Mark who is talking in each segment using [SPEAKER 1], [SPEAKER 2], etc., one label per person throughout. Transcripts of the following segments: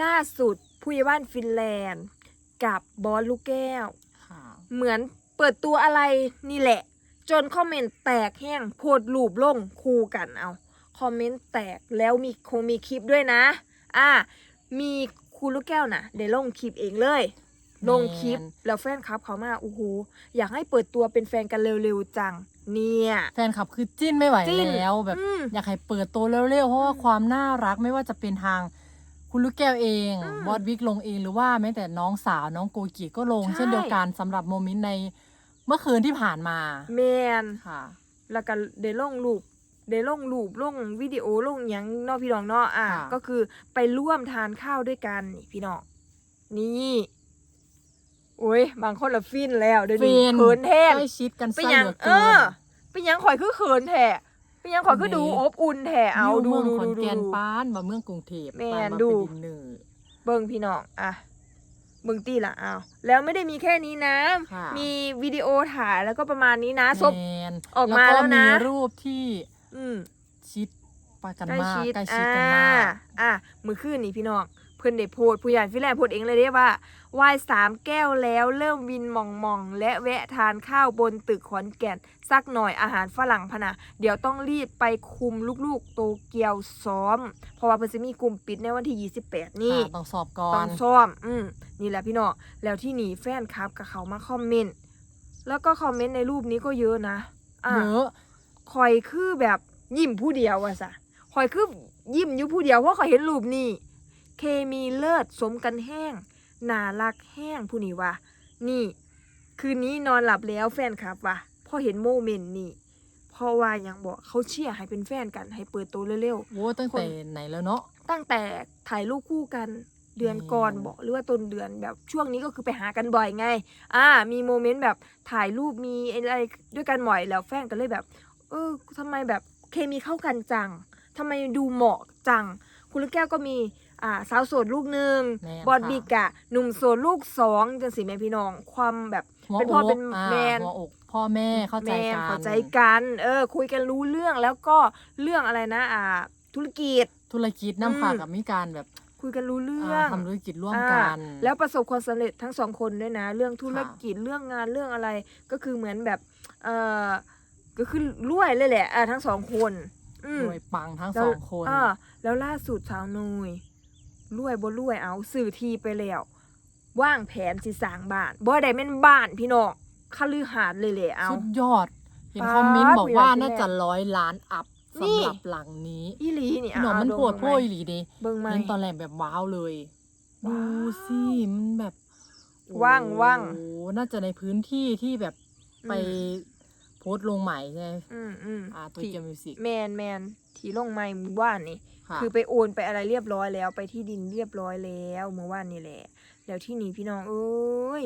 [SPEAKER 1] ล่าสุดผู้ใหญ่บ้านฟินแลนด์ กับบอสลูกแก้ว
[SPEAKER 2] ค่ะ
[SPEAKER 1] เหมือนเปิดตัวอะไรนี่แหละ จนคอมเมนต์แตกแห้งโพดรูปลงคู่กันเอา คอมเมนต์แตกแล้วมีคงมีคลิปด้วยนะ อ่า มีครูลูกแก้วนะเดี๋ยวลงคลิปเองเลย ลงคลิปแล้วแฟนคลับเขามาโอ้โหอยากให้เปิดตัวเป็นแฟนกันเร็วๆจัง เนี่ย
[SPEAKER 2] แฟนคลับคือจิ้นไม่ไหว
[SPEAKER 1] จิ้น
[SPEAKER 2] แล้วแบบ
[SPEAKER 1] อืม
[SPEAKER 2] อยากให้เปิดตัวเร็วๆเพราะว่าความน่ารักไม่ว่าจะเป็นทาง คุณลูกแก้วเอง
[SPEAKER 1] อืม
[SPEAKER 2] บอสวิกลงเองหรือว่าแม้แต่น้องสาวน้องโกกิก็ลง
[SPEAKER 1] ใช่
[SPEAKER 2] เช่นเดียวกันสำหรับโมเมนต์ในเมื่อคืนที่ผ่านมา
[SPEAKER 1] แมน
[SPEAKER 2] ค่ะ
[SPEAKER 1] แล้วก็เดลงรูปเดลงรูปลงวิดีโอลงหยังเนอกพี่น้องเนาะอะ
[SPEAKER 2] ค่ะ
[SPEAKER 1] ก็คือไปร่วมทานข้าวด้วยกันนี่พี่น้องนี่โอ้ยบางคนละฟินแล้วเดี๋ยว
[SPEAKER 2] ฟิ
[SPEAKER 1] นี้
[SPEAKER 2] น
[SPEAKER 1] เขินแท้ง
[SPEAKER 2] ใกล้ชิดกัน
[SPEAKER 1] เป็น
[SPEAKER 2] ซะ
[SPEAKER 1] หยัง
[SPEAKER 2] เหลือ
[SPEAKER 1] เอ
[SPEAKER 2] เกิ
[SPEAKER 1] อนเป็นหยังข่อยคือเขินแท้ เป็นหยังข่อยคือดู
[SPEAKER 2] นี่
[SPEAKER 1] อบอุ่นแท้เอา
[SPEAKER 2] ยู่
[SPEAKER 1] ดู
[SPEAKER 2] เมือง
[SPEAKER 1] ดู
[SPEAKER 2] ขอน
[SPEAKER 1] ดูดู
[SPEAKER 2] แก่น
[SPEAKER 1] ดู
[SPEAKER 2] ป้านมาเมืองกรุงเทพ
[SPEAKER 1] แม่น
[SPEAKER 2] ป้านมา
[SPEAKER 1] ดู
[SPEAKER 2] เป็นดินเนอร์
[SPEAKER 1] เบิ่งพี่น้องอะเบิ่งตีละเอาแล้วไม่ได้มีแค่นี้นะ
[SPEAKER 2] ค่ะ
[SPEAKER 1] มีวิดีโอถ่ายแล้วก็ประมาณนี้นะศพ
[SPEAKER 2] แมน
[SPEAKER 1] ออกมาแล้วนะ
[SPEAKER 2] มีรูปที่
[SPEAKER 1] อืม
[SPEAKER 2] ชิดไปกัน
[SPEAKER 1] ใกล้
[SPEAKER 2] มาก
[SPEAKER 1] ชิด
[SPEAKER 2] ใกล้ชิดกันมาก
[SPEAKER 1] อ่อะมือขึ้นนี่พี่น้อง เพื่อนได้โพดผู้ใหญ่ฟิแลนด์โพดเองเลยเรียกว่าวายสามแก้วแล้วเริ่มวินหมองมองๆและแวะทานข้าวบนตึกขอนแก่นสักหน่อยอาหารฝรั่งพะนะเดี๋ยวต้องรีบไปคุมลูกๆโตเกียวซ้อม เพราะว่าเพิ่นจะมีกลุ่มปิดในวันที่ 28 นี่
[SPEAKER 2] ค่ะต้องสอบก่อ
[SPEAKER 1] ต้อนงซ้อม อืมนี่แหละพี่น้องแล้วที่นี่แฟนคลับกับเขามาคอมเมนต์แล้วก็คอมเมนต์ในรูปนี้ก็เยอะนะอะ
[SPEAKER 2] เยอะ
[SPEAKER 1] คอยคือแบบยิ้มผู้เดียวอะสะคอยคือยิ้มอยู่ผู้เดียวเพราะคอยเห็นรูปนี่ เคมีเลิศสมกันแห้งน่ารักแห้งผู้นี้ว่านี่คืนนี้นอนหลับแล้วแฟนครับว่ะพอเห็นโมเมนต์นี่เพราะว่าอย่างบอกเขาเชียร์ให้เป็นแฟนกันให้เปิดตัวเร็ว
[SPEAKER 2] โอ้ตั้งแต่ไหนแล้วเนาะ
[SPEAKER 1] ๆตั้งแต่ถ่ายรูปคู่กันเดือนก่อน
[SPEAKER 2] อืม
[SPEAKER 1] บอกหรือว่าต้นเดือนแบบช่วงนี้ก็คือไปหากันบ่อยไง อ่า มีโมเมนต์แบบถ่ายรูปมีอะไรด้วยกันบ่อยแล้วแฟนก็เลยแบบ เออทำไมแบบเคมีเข้ากันจังทำไมดูเหมาะจัง คุณลูกแก้วก็มี อ่าสาวโสดลูกหนึ่ง
[SPEAKER 2] แม่น
[SPEAKER 1] บอด
[SPEAKER 2] ค่ะ
[SPEAKER 1] บิกอะหนุ่มโสดลูกสองจังสิแม่พี่น้อง ความแบบ
[SPEAKER 2] หัว
[SPEAKER 1] เป็น
[SPEAKER 2] อ
[SPEAKER 1] พ่อกเป็น
[SPEAKER 2] อ่า
[SPEAKER 1] แมน
[SPEAKER 2] หัวอกพ่อแม่เข้าใจ
[SPEAKER 1] แมน
[SPEAKER 2] กัน
[SPEAKER 1] เข้าใจกัน เออ คุยกันรู้เรื่องแล้วก็เรื่องอะไรนะ อ่า ธุรกิจ
[SPEAKER 2] ธุรกิจน้ำค่ะ
[SPEAKER 1] อืม
[SPEAKER 2] กับมีการแบบ
[SPEAKER 1] คุยกันรู้เรื่อ
[SPEAKER 2] อ่างทำธุรกิจร่วมกัน
[SPEAKER 1] อ่าแล้วประสบความสำเร็จทั้งสองคนด้วยนะ เรื่องธุรกิจเรื่องงานเรื่องอะไร ก็คือเหมือนแบบ เออก็คือรวยเลยแหละอ่าทั้งสองคน อืม
[SPEAKER 2] รวยปังทั้ง
[SPEAKER 1] แล้
[SPEAKER 2] ส
[SPEAKER 1] ว
[SPEAKER 2] องคน
[SPEAKER 1] อ่าแล้วล่าสุดสาวนุย รวยบ่รวยเอาสื่อทีไปแล้วว่างแผนสิสร้างบ้านบ่ได้แม่นบ้านพี่น้องคฤหาสน์เลยแหละเอา
[SPEAKER 2] สุดยอด เห็น
[SPEAKER 1] ป๊าด
[SPEAKER 2] คอมเมนต์บอกว่า
[SPEAKER 1] คุยกับ
[SPEAKER 2] น่า
[SPEAKER 1] พี่
[SPEAKER 2] จะ
[SPEAKER 1] แม่
[SPEAKER 2] ร้อยล้านอัพ
[SPEAKER 1] นี่
[SPEAKER 2] สำหรับหลังนี้
[SPEAKER 1] อีหลีนี่
[SPEAKER 2] พี่หนอม
[SPEAKER 1] เา
[SPEAKER 2] มัน
[SPEAKER 1] เา
[SPEAKER 2] ปวด
[SPEAKER 1] เบิ่ง
[SPEAKER 2] โพ่
[SPEAKER 1] ไห
[SPEAKER 2] อีหลีเด
[SPEAKER 1] เบิ่งไหม
[SPEAKER 2] เห็นตอนแรกแบบว้าวเลย
[SPEAKER 1] ว้า
[SPEAKER 2] ดู
[SPEAKER 1] ว
[SPEAKER 2] สิมันแบบ
[SPEAKER 1] ว่างว่าง
[SPEAKER 2] โอ้น่าจะในพื้นที่ที่แบบไป
[SPEAKER 1] อืม
[SPEAKER 2] โพสต์ลงใหม่ใช่ไหม
[SPEAKER 1] อืมอืม
[SPEAKER 2] อ่าตัว
[SPEAKER 1] ที่
[SPEAKER 2] เกียวมิวสิก
[SPEAKER 1] แมนแมนที่ลงไม้มือว่านนี่
[SPEAKER 2] ค่ะ
[SPEAKER 1] คือไปโอนไปอะไรเรียบร้อยแล้ว ไปที่ดินเรียบร้อยแล้วเมื่อวานนี่แหละ แล้วที่นี่พี่น้องเอ้ย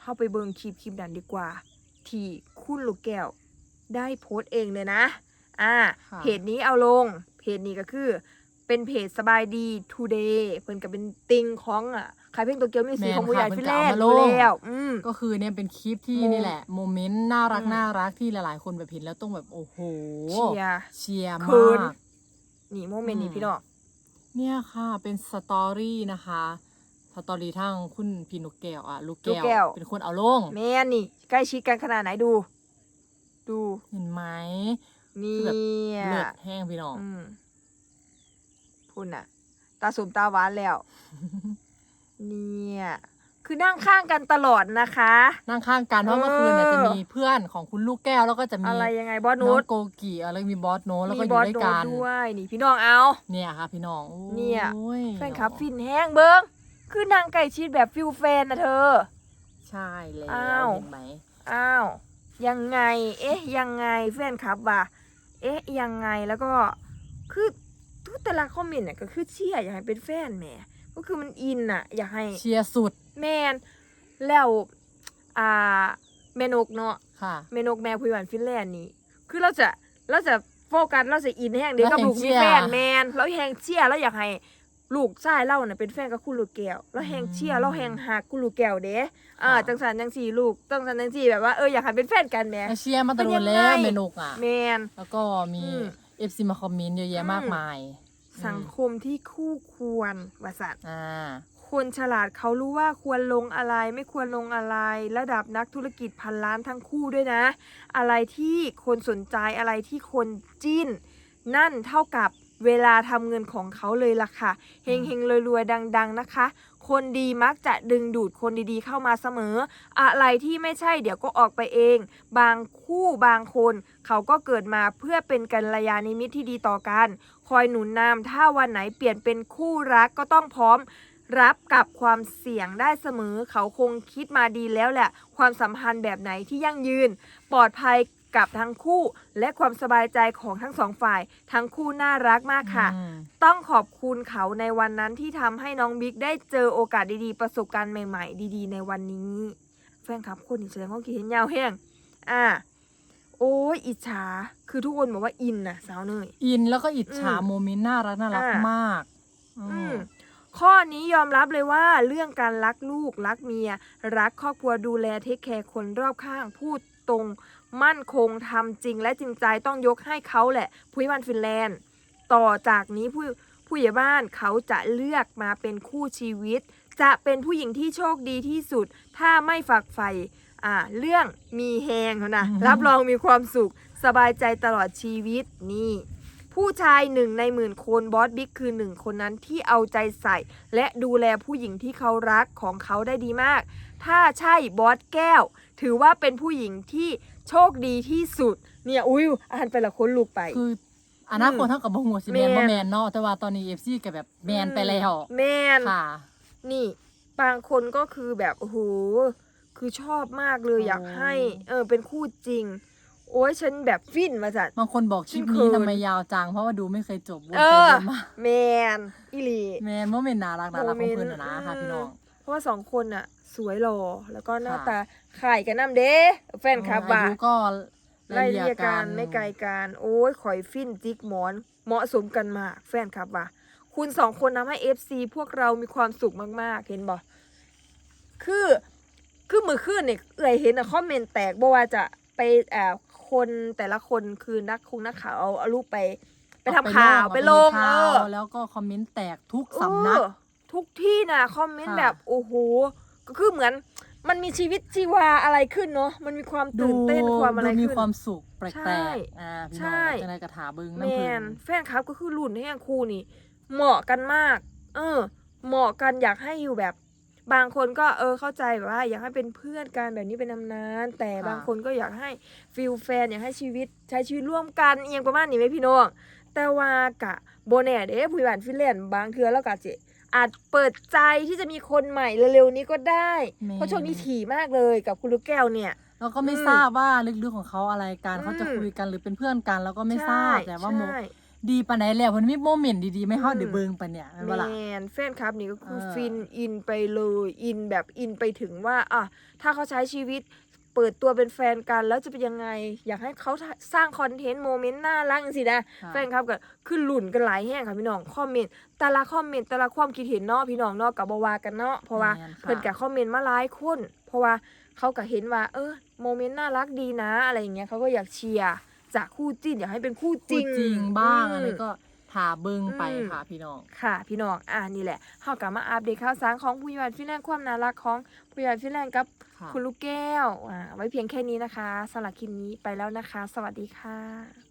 [SPEAKER 1] เข้าไปเบิ่งคลิปคลิปนั้นดีกว่า ที่คุณลูกแก้วได้โพสต์เองเลยนะ อ่า
[SPEAKER 2] ค่ะ
[SPEAKER 1] เพจนี้เอาลง เพจนี้ก็คือ เป็นเพจสบายดี today เพิ่นก็เป็นติงของอะ ขายเพลงตัวเกียวมิวสิก
[SPEAKER 2] แม่น
[SPEAKER 1] ของผู้ใหญ่
[SPEAKER 2] ค่ะ
[SPEAKER 1] ฟิ
[SPEAKER 2] เพิ่
[SPEAKER 1] น
[SPEAKER 2] น
[SPEAKER 1] แล
[SPEAKER 2] ก็
[SPEAKER 1] น
[SPEAKER 2] เอา
[SPEAKER 1] ด์
[SPEAKER 2] มาลง
[SPEAKER 1] แล้วอืม
[SPEAKER 2] ก็คือเนี่ยเป็นคลิปที่
[SPEAKER 1] โม
[SPEAKER 2] นี่แหละโมเมนต์น่ารัก
[SPEAKER 1] อืม
[SPEAKER 2] น่ารักที่หลายๆ คนแบบเห็นแล้วต้องแบบโอ้โห
[SPEAKER 1] เชียร์
[SPEAKER 2] เชียร์
[SPEAKER 1] เขิ
[SPEAKER 2] มานก
[SPEAKER 1] นี่โมเมนต์นี้
[SPEAKER 2] อืม
[SPEAKER 1] พี่น้อง
[SPEAKER 2] เนี่ยค่ะเป็นสตอรี่นะคะสตอรี่ทั้งคุณพี่นกแก้วอะลูก
[SPEAKER 1] ลูก
[SPEAKER 2] แก้ว
[SPEAKER 1] แก้ว
[SPEAKER 2] เป็นคนเอาลง
[SPEAKER 1] แม่นี่ ใกล้ชิดกันขนาดไหนดู ดู
[SPEAKER 2] เห็นไหม
[SPEAKER 1] นี่
[SPEAKER 2] คือแบบเลือดแห้งพี่น้อง
[SPEAKER 1] อืมพุ่นอะตาสมตาหวานแล้ว เนี่ย คือนั่งข้างกันตลอดนะคะ
[SPEAKER 2] นั่งข้างกันเพราะ
[SPEAKER 1] เออ
[SPEAKER 2] เมื่อคืนน่ะจะมีเพื่อนของคุณลูกแก้วแล้วก็จะมี
[SPEAKER 1] อะไรยังไงบอส
[SPEAKER 2] น้
[SPEAKER 1] นู
[SPEAKER 2] อง
[SPEAKER 1] ต
[SPEAKER 2] โกกีอะไรมีบอสโนตแล้วก็
[SPEAKER 1] มี
[SPEAKER 2] อบ
[SPEAKER 1] อยู่ส
[SPEAKER 2] ด้วย
[SPEAKER 1] นู
[SPEAKER 2] กั
[SPEAKER 1] ต
[SPEAKER 2] น
[SPEAKER 1] ด้วยนี่พี่น้องเอา
[SPEAKER 2] เนี่ยค่ะพี่น้องโอ้
[SPEAKER 1] เนี่ย
[SPEAKER 2] ย
[SPEAKER 1] แฟนคลับฟินแห้งเบิ้งคือนางไก่ชิดแบบฟิลแฟนนะเธอ
[SPEAKER 2] ใช่แล้ว
[SPEAKER 1] อ้าว
[SPEAKER 2] เห็นไหม
[SPEAKER 1] อ้าวยังไง เอ๊ะยังไงแฟนคลับว่ะเอ๊ะยังไงแล้วก็คือทุกแต่ละคอมเมนต์เนี่ยก็คือเชียร์อยากให้เป็นแฟนแหม ก็คือมันอินอะอยากให้
[SPEAKER 2] เชียร์สุด
[SPEAKER 1] แมนแล้วอ่าแม่นกเนาะ
[SPEAKER 2] ค่ะ
[SPEAKER 1] แม่นกแม่ผู้หวานฟินแลนด์นี่ คือเราจะเราจะโฟกัสเราจะอินแห้งเด็ก
[SPEAKER 2] เรา
[SPEAKER 1] กับ
[SPEAKER 2] แห่ง
[SPEAKER 1] ลูก
[SPEAKER 2] เชี
[SPEAKER 1] มี
[SPEAKER 2] ยร์
[SPEAKER 1] แฟนแมนเราแหงเชียร์เราอยากให้ลูกชายเราเนี่ยเป็นแฟนกับคุณลูกแก้วเราแหงเชียร์เราแหงหักคุณลูกแก้วเด้อ่าจังสันจังสี่ลูกจังสันจังสี่แบบว่าเอออยากให้เป็นแฟนกันแหม
[SPEAKER 2] เชียร์มาตลอด
[SPEAKER 1] เป็นยังไง
[SPEAKER 2] แล้วเมนกอะ
[SPEAKER 1] แมน
[SPEAKER 2] แล้วก็มี
[SPEAKER 1] อืม
[SPEAKER 2] เอฟซีมาคอมเมนต์เยอะแยะมาก
[SPEAKER 1] อืม
[SPEAKER 2] มาย
[SPEAKER 1] สังคมที่คู่ควรวสัต
[SPEAKER 2] อ่า
[SPEAKER 1] คนฉลาดเขารู้ว่าควรลงอะไรไม่ควรลงอะไร ระดับนักธุรกิจพันล้านทั้งคู่ด้วยนะ อะไรที่คนสนใจอะไรที่คนจิ้น นั่นเท่ากับเวลาทำเงินของเขาเลยล่ะค่ะเฮงเฮงๆรวยๆดัง ๆนะคะ คนดีมักจะดึงดูดคนดีๆเข้ามาเสมอ อะไรที่ไม่ใช่เดี๋ยวก็ออกไปเอง บางคู่บางคน เขาก็เกิดมาเพื่อเป็นกัลยาณมิตรที่ดีต่อกัน คอยหนุนนำถ้าวันไหนเปลี่ยนเป็นคู่รักก็ต้องพร้อมรับกับความเสี่ยงได้เสมอเขาคงคิดมาดีแล้วแหละ ความสัมพันธ์แบบไหนที่ยั่งยืน ปลอดภัยกับทั้งคู่ และความสบายใจของทั้งสองฝ่าย ทั้งคู่น่ารักมากค่ะ
[SPEAKER 2] อืม
[SPEAKER 1] ต้องขอบคุณเขาในวันนั้นที่ทำให้น้องบิ๊กได้เจอโอกาสดีๆ ประสบการณ์ใหม่ๆ ดีๆ ในวันนี้ แฟนคลับคนนี้แสดงความคิดเห็นยาวแห้งอ่า โอ้ยอิจฉา คือทุกคนบอกว่าอินนะสาวเนย
[SPEAKER 2] อินแล้วก็อิจฉา
[SPEAKER 1] อืม
[SPEAKER 2] โมเมนต์น่ารักน่ารัก
[SPEAKER 1] อ่าม
[SPEAKER 2] มากอื
[SPEAKER 1] อื
[SPEAKER 2] ม
[SPEAKER 1] มข้อนี้ยอมรับเลยว่าเรื่องการรักลูกรักเมีย รักครอบครัวดูแลเทคแคร์คนรอบข้างพูดตรง มั่นคงทำจริงและจริงใจต้องยกให้เขาแหละผู้ใหญ่บ้านฟินแลนด์ ต่อจากนี้ผู้ผู้ใหญ่บ้านเขาจะเลือกมาเป็นคู่ชีวิต จะเป็นผู้หญิงที่โชคดีที่สุด ถ้าไม่ฝักใฝ่ อ่าเรื่องมีแหงเขานะ
[SPEAKER 2] อือฮึ
[SPEAKER 1] รับรองมีความสุขสบายใจตลอดชีวิตนี่ ผู้ชายหนึ่งในหมื่นคนบอสบิ๊กคือหนึ่งคนนั้นที่เอาใจใส่ และดูแลผู้หญิงที่เขารักของเขาได้ดีมาก ถ้าใช่บอสแก้ว ถือว่าเป็นผู้หญิงที่โชคดีที่สุด เนี่ยอุ้ยอ่านไปละคนลูกไป
[SPEAKER 2] คืออนาคตเท่ากับบ่หัวาสิแมน
[SPEAKER 1] แม่
[SPEAKER 2] บ่
[SPEAKER 1] น
[SPEAKER 2] แมนเนาะแต่ว่าตอนนี้ FC ก็แบบแมนไปแล้ว
[SPEAKER 1] แมน
[SPEAKER 2] ค่ะ
[SPEAKER 1] นี่บางคนก็คือแบบโอ้โห คือชอบมากเลย
[SPEAKER 2] โอ้
[SPEAKER 1] อยากให้ เออ เป็นคู่จริง โอ้ยฉันแบบฟินมาสัตว์
[SPEAKER 2] บางคนบอกคลิป
[SPEAKER 1] ฉันเขิ
[SPEAKER 2] นี้
[SPEAKER 1] น
[SPEAKER 2] ทำไมยาวจังเพราะว่าดูไม่เคยจบวน
[SPEAKER 1] เอ
[SPEAKER 2] ไป
[SPEAKER 1] อ
[SPEAKER 2] วนมา
[SPEAKER 1] แมนอิลี
[SPEAKER 2] แมนโมเมนต์น่ารักน่ารักของเพื่อนน่ะนะ
[SPEAKER 1] โมเมนต์
[SPEAKER 2] ค่ะพี่น้อง
[SPEAKER 1] เพราะว่าสองคนน่ะ สวยหล่อแล้วก็หน้า
[SPEAKER 2] ค่ะ
[SPEAKER 1] ตาขายกันน้ำเด้แฟนคลับ
[SPEAKER 2] อา
[SPEAKER 1] ว่า
[SPEAKER 2] ยุก็
[SPEAKER 1] ไล่เรียกกันไม่ไกลกัน โอ้ยข่อยฟินจิกหมอน เหมาะสมกันมากแฟนคลับว่าคุณสองคนทำให้ FC พวกเรามีความสุขมากๆ เห็นบ่คือ คือมือขึ้นเนี่ยเอ่ยเห็นอะคอมเมนต์แตกบ่ว่าจะไปเอ่อคนแต่ละคนคือนักคงนักข่าวเอาเอารูปไป ไปทำข่าวไปลงเอ
[SPEAKER 2] ข่า
[SPEAKER 1] อ
[SPEAKER 2] วแล้วก็คอมเมนต์แตกทุกสำนัก
[SPEAKER 1] เออทุกที่นะคอมเมนต์
[SPEAKER 2] ค่ะ
[SPEAKER 1] แบบโอ้โหก็คือเหมือน มันมีชีวิตชีวาอะไรขึ้นเนาะมันมีความ
[SPEAKER 2] ดู
[SPEAKER 1] ตื่นเต้นความอะไร
[SPEAKER 2] ดูมี
[SPEAKER 1] ขึ้น
[SPEAKER 2] ความสุขแปล
[SPEAKER 1] ใช่
[SPEAKER 2] กๆอ่าพี่
[SPEAKER 1] ใช่
[SPEAKER 2] น้องจังไดกระถาเบิ่ง
[SPEAKER 1] แม
[SPEAKER 2] น้ำผึ้
[SPEAKER 1] น
[SPEAKER 2] ง
[SPEAKER 1] แฟนคลับก็คือรุ่นแห่งคู่นี่ เหมาะกันมาก เออ เหมาะกันอยากให้อยู่แบบ บางคนก็เออเข้าใจแบบว่า อยากให้เป็นเพื่อนกันแบบนี้เป็นนานๆแต่บางคนก็อยากให้ฟิลแฟนอยากให้ชีวิตใช้ชีวิตร่วมกันเอียงประมาณนี้ไหมพี่น้องแต่ว่ากะโบแน่เด้ผู้ใหญ่บ้านฟินแลนด์บางเทือแล้วกะจะอาจเปิดใจที่จะมีคนใหม่เร็วๆนี้ก็ได้
[SPEAKER 2] แม่
[SPEAKER 1] เพราะช่วงนี้ถี่มากเลยกับคุณลูกแก้วเนี่ย
[SPEAKER 2] แล้วก็ไม่
[SPEAKER 1] อืม
[SPEAKER 2] ทราบว่าลึกๆของเขาอะไรกัน
[SPEAKER 1] อืม
[SPEAKER 2] เขาจะคุยกันหรือเป็นเพื่อนกันแล้วก็ไม่ทราบ
[SPEAKER 1] ใช่
[SPEAKER 2] แต่ว่าโม
[SPEAKER 1] ใช่
[SPEAKER 2] ดีปานไหนแล้วมันมีโมเมนต์ดีๆไม่ฮอด
[SPEAKER 1] อืม
[SPEAKER 2] เดี๋ยวเบิ่งไปเนี่ยแม่น
[SPEAKER 1] แม
[SPEAKER 2] บ่ล่ะ
[SPEAKER 1] นแฟนคลับนี่ก็คือ
[SPEAKER 2] เออ
[SPEAKER 1] ฟินอินไปเลยอินแบบอินไปถึงว่าอะถ้าเขาใช้ชีวิตเปิดตัวเป็นแฟนกันแล้วจะเป็นยังไง อยากให้เขาสร้างคอนเทนต์โมเมนต์น่ารักสินะ
[SPEAKER 2] ค่ะ
[SPEAKER 1] แฟนคลับก็คือหลุ่นกันหลายแห่งค่ะพี่น้องคอมเมนต์แต่ละคอมเมนต์แต่ละความคิดเห็นเนาะพี่น้องเนาะกับบวากันเนาะเพราะว่า
[SPEAKER 2] แม่นค่ะ
[SPEAKER 1] เพิ่นกับคอมเมนต์มาหลายคนเพราะว่าเขาก็เห็นว่า เออโมเมนต์น่ารักดีนะอะไรอย่างเงี้ยเขาก็อยากเชียร์ จากคู่จิ้นอยากให้เป็นคู่จ
[SPEAKER 2] จ
[SPEAKER 1] ริ
[SPEAKER 2] ริ
[SPEAKER 1] ง
[SPEAKER 2] งจริงบ้าง
[SPEAKER 1] ม
[SPEAKER 2] อะไรก็ถาเบิ่งไป
[SPEAKER 1] อืม
[SPEAKER 2] ค่ะพี่น้อง
[SPEAKER 1] ค่ะ พี่น้อง อ่านี่แหละเฮากลับมาอัปเดตข่าวสารของผู้ใหญ่บ้านฟินแลนด์ความน่ารักของผู้ใหญ่บ้านฟินแลนด์กับ
[SPEAKER 2] ค่ะ
[SPEAKER 1] คุณลูกแก้ว อ่า ไว้เพียงแค่นี้นะคะสำหรับคลิปนี้ไปแล้วนะคะ สวัสดีค่ะ